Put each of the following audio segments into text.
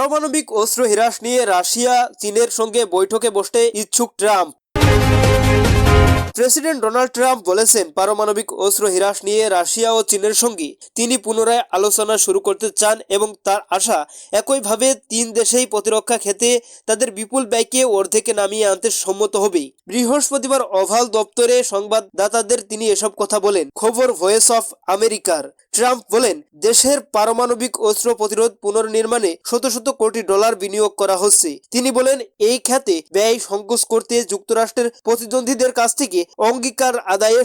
পারমাণবিক অস্ত্র হ্রাস নিয়ে রাশিয়া, চীনের সঙ্গে বৈঠকে বসতে ইচ্ছুক ট্রাম্প। প্রেসিডেন্ট ডোনাল্ড ট্রাম্প বলেছেন, পারমাণবিক অস্ত্র হ্রাস নিয়ে রাশিয়া ও চীনের সঙ্গে তিনি পুনরায় আলোচনা শুরু করতে চান এবং তার আশা, একইভাবে তিন দেশেই প্রতিরক্ষা ক্ষেত্রে তাদের বিপুল ব্যয়কে অর্ধেকে নামিয়ে আনতে সম্মত হবে। বৃহস্পতিবার ওভাল দপ্তরে সংবাদদাতাদের তিনি এসব কথা বলেন। খবর ভয়েস অফ আমেরিকার ট্রাম্প বলেন, দেশের পারমাণবিক অস্ত্র প্রতিরোধ পুনর্নির্মাণে শত শত কোটি ডলার বিনিয়োগ করা হচ্ছে। তিনি বলেন, এই খাতে ব্যয় সংকোচ করতে যুক্তরাষ্ট্রের প্রতিদ্বন্দ্বীদের কাছ থেকে অঙ্গীকার আদায়ে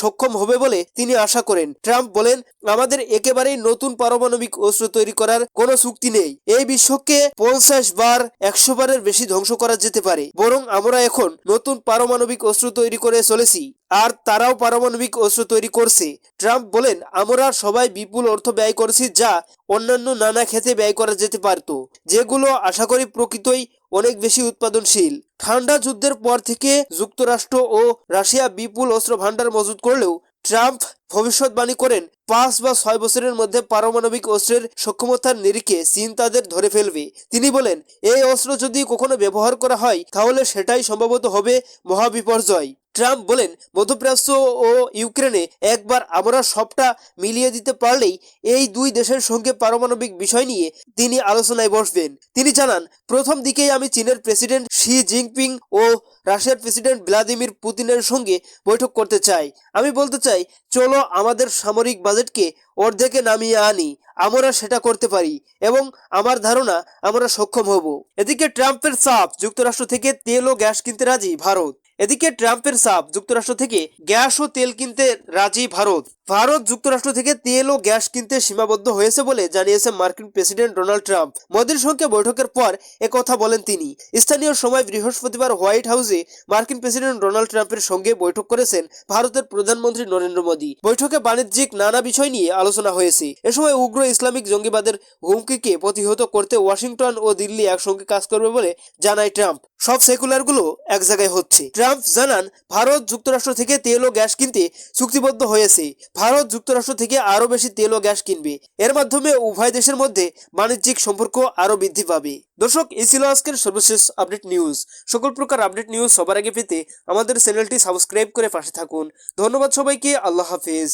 সক্ষম হবে বলে তিনি আশা করেন। ট্রাম্প বলেন, আমাদের একেবারেই নতুন পারমাণবিক অস্ত্র তৈরি করার কোনো চুক্তি নেই। এই বিশ্বকে পঞ্চাশ বার, একশো বারের বেশি ধ্বংস করা যেতে পারে। বরং আমরা এখন নতুন পারমাণবিক অস্ত্র তৈরি করে চলেছি। আর তারাও পারমাণবিক অস্ত্র তৈরি করছে। ট্রাম্প বলেন, আমরা সবাই বিপুল অর্থ ব্যয় করেছি যা অন্যান্য নানা ক্ষেত্রে ব্যয় করা যেতে পারত, যেগুলো আশা করি প্রকৃতই অনেক বেশি উৎপাদনশীল। ঠান্ডা যুদ্ধের পর থেকে যুক্তরাষ্ট্র ও রাশিয়া বিপুল অস্ত্র ভাণ্ডার মজুত করলেও ট্রাম্প ভবিষ্যৎবাণী করেন, পাঁচ বা ছয় বছরের মধ্যে পারমাণবিক অস্ত্রের সক্ষমতার নিরিখে চীন তাদের ধরে ফেলবে। তিনি বলেন, এই অস্ত্র যদি কখনো ব্যবহার করা হয়, তাহলে সেটাই সম্ভবত হবে মহাবিপর্যয়। ট্রাম্প বলেন, মধ্যপ্রাচ্য ও ইউক্রেনে একবার আমরা সবটা মিলিয়ে দিতে পারলেই এই দুই দেশের সঙ্গে পারমাণবিক বিষয় নিয়ে তিনি আলোচনায় বসবেন। তিনি জানান, প্রথম দিকেই আমি চীনের প্রেসিডেন্ট শি জিনপিং ও রাশিয়ার প্রেসিডেন্ট ভ্লাদিমির পুতিনের সঙ্গে বৈঠক করতে চাই। আমি বলতে চাই, চলো আমাদের সামরিক বাজেটকে অর্ধেকে নামিয়ে আনি, আমরা সেটা করতে পারি এবং আমার ধারণা, আমরা সক্ষম হব। এদিকে ট্রাম্পের চাপ, যুক্তরাষ্ট্র থেকে তেল ও গ্যাস কিনতে রাজি, ভারত। এদিকে ট্রাম্পের সাপ যুক্তরাষ্ট্র থেকে গ্যাস ও তেল কিনতে রাজি ভারত। ভারত যুক্তরাষ্ট্র থেকে তেল ও গ্যাস কিনতে সীমাবদ্ধ হয়েছে বলে জানিয়েছে মার্কিন প্রেসিডেন্ট ডোনাল্ড ট্রাম্প। মোদীর সঙ্গে বৈঠকের পর কথা বলেন তিনি। স্থানীয় সময় বৃহস্পতিবার হোয়াইট হাউসে মার্কিন প্রেসিডেন্ট ডোনাল্ড ট্রাম্পের সঙ্গে বৈঠক করেছেন ভারতের প্রধানমন্ত্রী নরেন্দ্র মোদী। বৈঠকে বাণিজ্যিক নানা বিষয় নিয়ে আলোচনা হয়েছে। এ সময় উগ্র ইসলামিক জঙ্গিবাদের হুমকিকে প্রতিহত করতে ওয়াশিংটন ও দিল্লি একসঙ্গে কাজ করবে বলে জানায় ট্রাম্প। সব সেকুলারগুলো এক জায়গায় হচ্ছে। ট্রাম্প জানান, ভারত যুক্তরাষ্ট্র থেকে তেল ও গ্যাস কিনতে চুক্তিবদ্ধ হয়েছে। ভারত যুক্তরাষ্ট্র থেকে আরও বেশি তেল ও গ্যাস কিনবে। এর মাধ্যমে উভয় দেশের মধ্যে বাণিজ্যিক সম্পর্ক আরও বৃদ্ধি পাবে। দর্শক, এই ছিল আজকের সর্বশেষ আপডেট নিউজ। সকল প্রকার আপডেট নিউজ সবার আগে পেতে আমাদের চ্যানেলটি সাবস্ক্রাইব করে পাশে থাকুন। ধন্যবাদ সবাইকে, আল্লাহ হাফেজ।